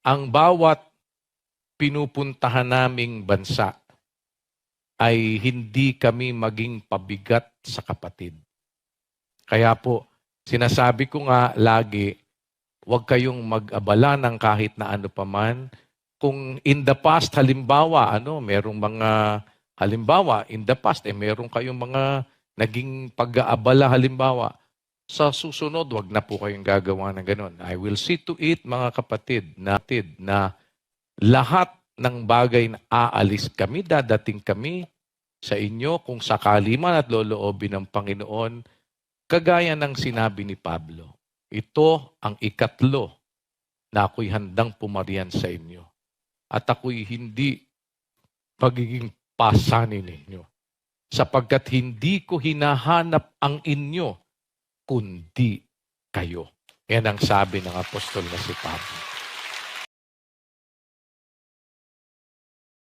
ang bawat pinupuntahan naming bansa ay hindi kami maging pabigat sa kapatid. Kaya po, sinasabi ko nga lagi, huwag kayong mag-abala ng kahit na ano paman. Kung in the past, halimbawa, ano, merong mga, halimbawa, in the past, eh, meron kayong mga naging pag-aabala, halimbawa, sa susunod, wag na po kayong gagawa ng ganun. I will see to it, mga kapatid, natid, na lahat ng bagay na aalis kami, dadating kami sa inyo kung sakali man at loloobin ng Panginoon, kagaya ng sinabi ni Pablo. Ito ang ikatlo na ako'y handang pumarian sa inyo. At ako'y hindi pagiging pasanin ninyo. Sapagkat hindi ko hinahanap ang inyo, kundi kayo. Yan ang sabi ng apostol na si Pablo.